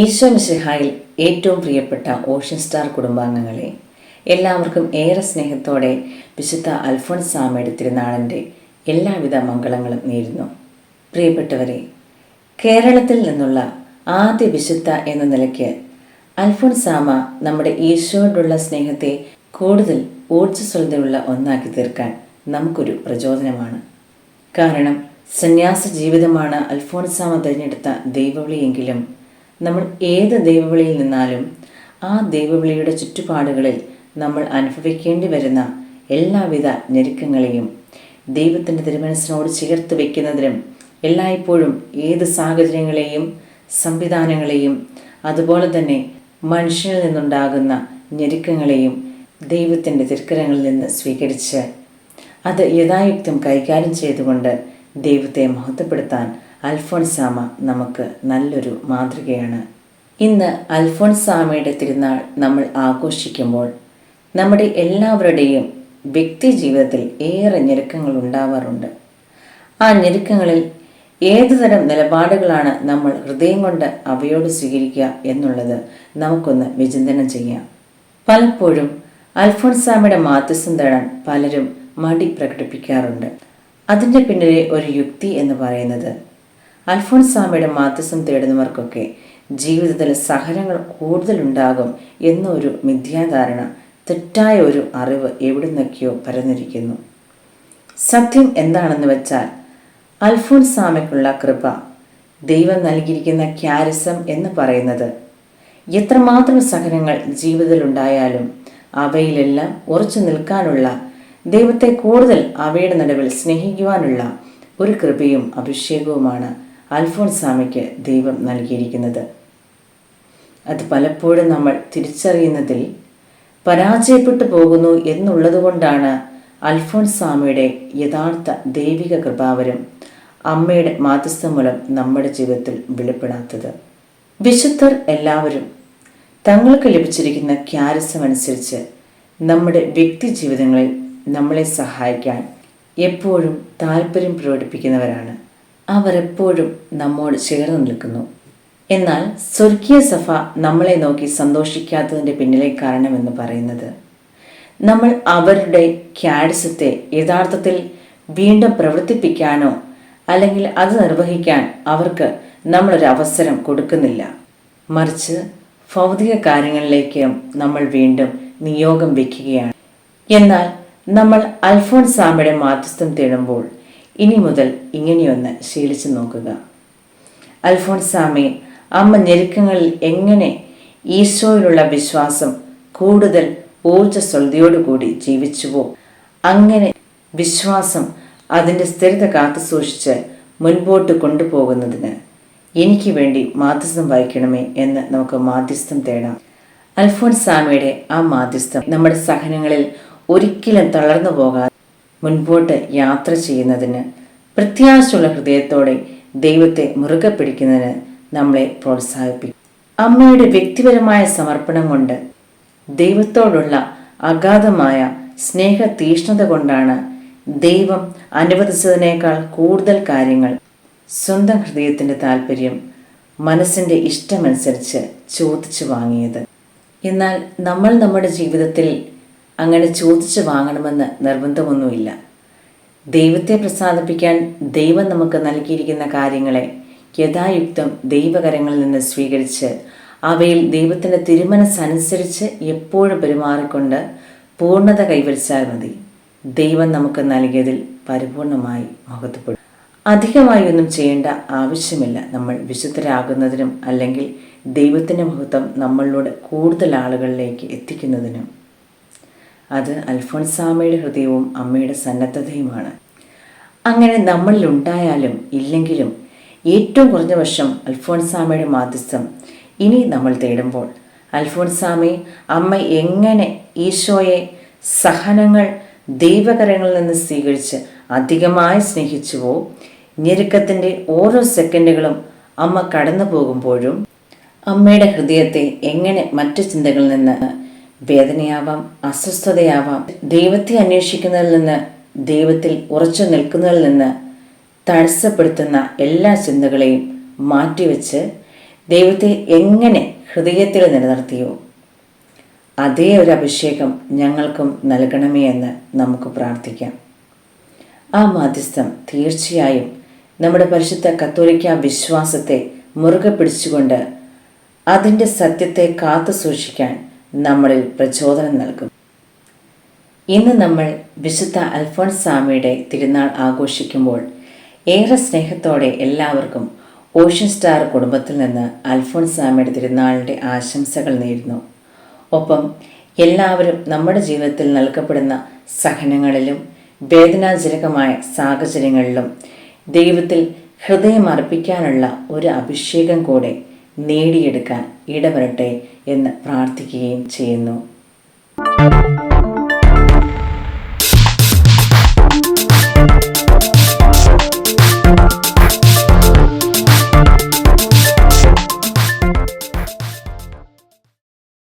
ഈശോ മിശിഹായിൽ ഏറ്റവും പ്രിയപ്പെട്ട ocean star കുടുംബാംഗങ്ങളെ എല്ലാവർക്കും ഏറെ സ്നേഹത്തോടെ വിശുദ്ധ അൽഫോൺസ് സാമയുടെ തിരുനാളിന്റെ എല്ലാവിധ മംഗളങ്ങളും നേരുന്നു. പ്രിയപ്പെട്ടവരെ കേരളത്തിൽ നിന്നുള്ള ആദ്യ വിശുദ്ധ എന്ന നിലയ്ക്ക് അൽഫോൺസാമ നമ്മുടെ ഈശോയോടുള്ള സ്നേഹത്തെ കൂടുതൽ ഊർജസ്വലതയുള്ള ഒന്നാക്കി തീർക്കാൻ നമുക്കൊരു പ്രചോദനമാണ്. കാരണം സന്യാസ ജീവിതമാണ് അൽഫോൺസാമ തിരഞ്ഞെടുത്ത ദൈവവിളിയെങ്കിലും നമ്മൾ ഏത് ദൈവവിളിയിൽ നിന്നാലും ആ ദൈവവിളിയുടെ ചുറ്റുപാടുകളിൽ നമ്മൾ അനുഭവിക്കേണ്ടി വരുന്ന എല്ലാവിധ ഞെരുക്കങ്ങളെയും ദൈവത്തിന്റെ തിരുമനസ്സിനോട് ചേർത്ത് വയ്ക്കുന്നതിനും എല്ലായ്പ്പോഴും ഏത് സാഹചര്യങ്ങളെയും സംവിധാനങ്ങളെയും അതുപോലെ തന്നെ മനുഷ്യനിൽ നിന്നുണ്ടാകുന്ന ഞെരുക്കങ്ങളെയും ദൈവത്തിന്റെ തിരുക്കരങ്ങളിൽ നിന്ന് സ്വീകരിച്ച് അത് യഥായുക്തം കൈകാര്യം ചെയ്തുകൊണ്ട് ദൈവത്തെ മഹത്വപ്പെടുത്താൻ അൽഫോൺസാമ നമുക്ക് നല്ലൊരു മാതൃകയാണ്. ഇന്ന് അൽഫോൺസാമയുടെ തിരുനാൾ നമ്മൾ ആഘോഷിക്കുമ്പോൾ നമ്മുടെ എല്ലാവരുടെയും വ്യക്തി ജീവിതത്തിൽ ഏറെ ഞെരുക്കങ്ങൾ ഉണ്ടാവാറുണ്ട്. ആ ഞെരുക്കങ്ങളിൽ ഏതുതരം നിലപാടുകളാണ് നമ്മൾ ഹൃദയം കൊണ്ട് അവയോട് സ്വീകരിക്കുക എന്നുള്ളത് നമുക്കൊന്ന് വിചിന്തനം ചെയ്യാം. പലപ്പോഴും അൽഫോൺസാമയുടെ മാധ്യസ്ഥം തേടാൻ പലരും മടി പ്രകടിപ്പിക്കാറുണ്ട്. അതിന്റെ പിന്നിലെ ഒരു യുക്തി എന്ന് പറയുന്നത് അൽഫോൺസാമയുടെ മാധ്യസ്ഥം തേടുന്നവർക്കൊക്കെ ജീവിതത്തിൽ സഹനങ്ങൾ കൂടുതലുണ്ടാകും എന്നൊരു മിഥ്യാധാരണ തെറ്റായ ഒരു അറിവ് എവിടെ നിന്നൊക്കെയോ പരന്നിരിക്കുന്നു. സത്യം എന്താണെന്ന് വെച്ചാൽ അൽഫോൺസാമയ്ക്കുള്ള കൃപ ദൈവം നൽകിയിരിക്കുന്ന ക്യാരിസം എന്ന് പറയുന്നത് എത്രമാത്രം സഹനങ്ങൾ ജീവിതത്തിലുണ്ടായാലും അവയിലെല്ലാം ഉറച്ചു നിൽക്കാനുള്ള ദൈവത്തെ കൂടുതൽ അവയുടെ നടുവിൽ സ്നേഹിക്കുവാനുള്ള ഒരു കൃപയും അഭിഷേകവുമാണ് അൽഫോൺസാമയ്ക്ക് ദൈവം നൽകിയിരിക്കുന്നത്. അത് പലപ്പോഴും നമ്മൾ തിരിച്ചറിയുന്നതിൽ പരാജയപ്പെട്ടു പോകുന്നു എന്നുള്ളതുകൊണ്ടാണ് അൽഫോൺസാമയുടെ യഥാർത്ഥ ദൈവിക കൃപാവരം അമ്മയുടെ മാധ്യസ്ഥം മൂലം നമ്മുടെ ജീവിതത്തിൽ വെളിപ്പെടാത്തത്. വിശുദ്ധർ എല്ലാവരും തങ്ങൾക്ക് ലഭിച്ചിരിക്കുന്ന ക്യാരസം അനുസരിച്ച് നമ്മുടെ വ്യക്തി ജീവിതങ്ങളിൽ നമ്മളെ സഹായിക്കാൻ എപ്പോഴും താല്പര്യം പ്രകടിപ്പിക്കുന്നവരാണ്. അവർ എപ്പോഴും നമ്മോട് ചേർന്ന് നിൽക്കുന്നു. എന്നാൽ സ്വർഗീയ സഫ നമ്മളെ നോക്കി സന്തോഷിക്കാത്തതിന്റെ പിന്നിലെ കാരണമെന്ന് പറയുന്നത് നമ്മൾ അവരുടെ ക്യാഡ്സത്തെ യഥാർത്ഥത്തിൽ വീണ്ടും പ്രവർത്തിപ്പിക്കാനോ അല്ലെങ്കിൽ അത് നിർവഹിക്കാൻ അവർക്ക് നമ്മളൊരു അവസരം കൊടുക്കുന്നില്ല. മറിച്ച് ഭൗതിക കാര്യങ്ങളിലേക്ക് നമ്മൾ വീണ്ടും നിയോഗം വയ്ക്കുകയാണ്. എന്നാൽ നമ്മൾ അൽഫോൺസാമയുടെ മാധ്യസ്ഥം തേടുമ്പോൾ ഇനി മുതൽ ഇങ്ങനെയൊന്ന് ശീലിച്ചു നോക്കുക. അൽഫോൺസാമി അമ്മ ഞെരുക്കങ്ങളിൽ എങ്ങനെ ഈശോയിലുള്ള വിശ്വാസം കൂടുതൽ ഊർജസ്വലതയോടുകൂടി ജീവിച്ചുവോ? അങ്ങനെ വിശ്വാസം അതിന്റെ സ്ഥിരത കാത്തു സൂക്ഷിച്ച് മുൻപോട്ട് കൊണ്ടുപോകുന്നതിന് എനിക്ക് വേണ്ടി മാധ്യസ്ഥം വഹിക്കണമേ എന്ന് നമുക്ക് മാധ്യസ്ഥം തേടാം. അൽഫോൺസാമയുടെ ആ മാധ്യസ്ഥം നമ്മുടെ സഹനങ്ങളിൽ ഒരിക്കലും തളർന്നു പോകാതെ മുൻപോട്ട് യാത്ര ചെയ്യുന്നതിന് പ്രത്യാശയുള്ള ഹൃദയത്തോടെ ദൈവത്തെ മുറുകെ പിടിക്കുന്നതിന് നമ്മളെ പ്രോത്സാഹിപ്പിക്കും. അമ്മയുടെ വ്യക്തിപരമായ സമർപ്പണം കൊണ്ട് ദൈവത്തോടുള്ള അഗാധമായ സ്നേഹ തീഷ്ണത കൊണ്ടാണ് ദൈവം അനുവദിച്ചതിനേക്കാൾ കൂടുതൽ കാര്യങ്ങൾ സ്വന്തം ഹൃദയത്തിന്റെ താല്പര്യം മനസ്സിന്റെ ഇഷ്ടമനുസരിച്ച് ചോദിച്ചു വാങ്ങിയത്. എന്നാൽ നമ്മൾ നമ്മുടെ ജീവിതത്തിൽ അങ്ങനെ ചോദിച്ച് വാങ്ങണമെന്ന് നിർബന്ധമൊന്നുമില്ല. ദൈവത്തെ പ്രസാദിപ്പിക്കാൻ ദൈവം നമുക്ക് നൽകിയിരിക്കുന്ന കാര്യങ്ങളെ യഥായുക്തം ദൈവകരങ്ങളിൽ നിന്ന് സ്വീകരിച്ച് അവയിൽ ദൈവത്തിന്റെ തിരുമനസ്സനുസരിച്ച് എപ്പോഴും പെരുമാറിക്കൊണ്ട് പൂർണത കൈവരിച്ചാൽ മതി. ദൈവം നമുക്ക് നൽകിയതിൽ പരിപൂർണമായി മഹത്വപ്പെടും. അധികമായി ഒന്നും ചെയ്യേണ്ട ആവശ്യമില്ല. നമ്മൾ വിശുദ്ധരാകുന്നതിനും അല്ലെങ്കിൽ ദൈവത്തിന്റെ മഹത്വം നമ്മളിലൂടെ കൂടുതൽ ആളുകളിലേക്ക് എത്തിക്കുന്നതിനും. അത് അൽഫോൻസാമയുടെ ഹൃദയവും അമ്മയുടെ സന്നദ്ധതയുമാണ്. അങ്ങനെ നമ്മളിൽ ഉണ്ടായാലും ഇല്ലെങ്കിലും ഏറ്റവും കുറഞ്ഞ വർഷം അൽഫോൻസാമയുടെ മാധ്യസ്ഥം ഇനി നമ്മൾ തേടുമ്പോൾ അൽഫോൻസാമി അമ്മ എങ്ങനെ ഈശോയെ സഹനങ്ങൾ ദൈവകരങ്ങളിൽ നിന്ന് സ്വീകരിച്ച് അധികമായി സ്നേഹിച്ചുവോ ഞെരുക്കത്തിന്റെ ഓരോ സെക്കൻഡുകളും അമ്മ കടന്നു പോകുമ്പോഴും അമ്മയുടെ ഹൃദയത്തെ എങ്ങനെ മറ്റു ചിന്തകളിൽ നിന്ന് വേദനയാവാം അസ്വസ്ഥതയാവാം. ദൈവത്തെ അന്വേഷിക്കുന്നതിൽ നിന്ന് ദൈവത്തിൽ ഉറച്ചു നിൽക്കുന്നതിൽ നിന്ന് തടസ്സപ്പെടുത്തുന്ന എല്ലാ ചിന്തകളെയും മാറ്റിവെച്ച് ദൈവത്തെ എങ്ങനെ ഹൃദയത്തിൽ നിലനിർത്തിയോ അതേ ഒരു അഭിഷേകം ഞങ്ങൾക്കും നൽകണമേ എന്ന് നമുക്ക് പ്രാർത്ഥിക്കാം. ആ മാധ്യസ്ഥം തീർച്ചയായും നമ്മുടെ പരിശുദ്ധ കത്തോലിക്ക വിശ്വാസത്തെ മുറുകെ പിടിച്ചുകൊണ്ട് അതിന്റെ സത്യത്തെ കാത്തു സൂക്ഷിക്കാൻ നമ്മളിൽ പ്രചോദനം നൽകും. ഇന്ന് നമ്മൾ വിശുദ്ധ അൽഫോൺസ് സ്വാമിയുടെ തിരുനാൾ ആഘോഷിക്കുമ്പോൾ ഏറെ സ്നേഹത്തോടെ എല്ലാവർക്കും ഓഷ്യൻ സ്റ്റാർ കുടുംബത്തിൽ നിന്ന് അൽഫോൺസ് സ്വാമിയുടെ തിരുനാളിന്റെ ആശംസകൾ നേരുന്നു. ഒപ്പം എല്ലാവരും നമ്മുടെ ജീവിതത്തിൽ നൽകപ്പെടുന്ന സഹനങ്ങളിലും വേദനാജനകമായ സാഹചര്യങ്ങളിലും ദൈവത്തിൽ ഹൃദയമർപ്പിക്കാനുള്ള ഒരു അഭിഷേകം കൂടെ നേടിയെടുക്കാൻ ഇടവരട്ടെ എന്ന് പ്രാർത്ഥിക്കുകയും ചെയ്യുന്നു.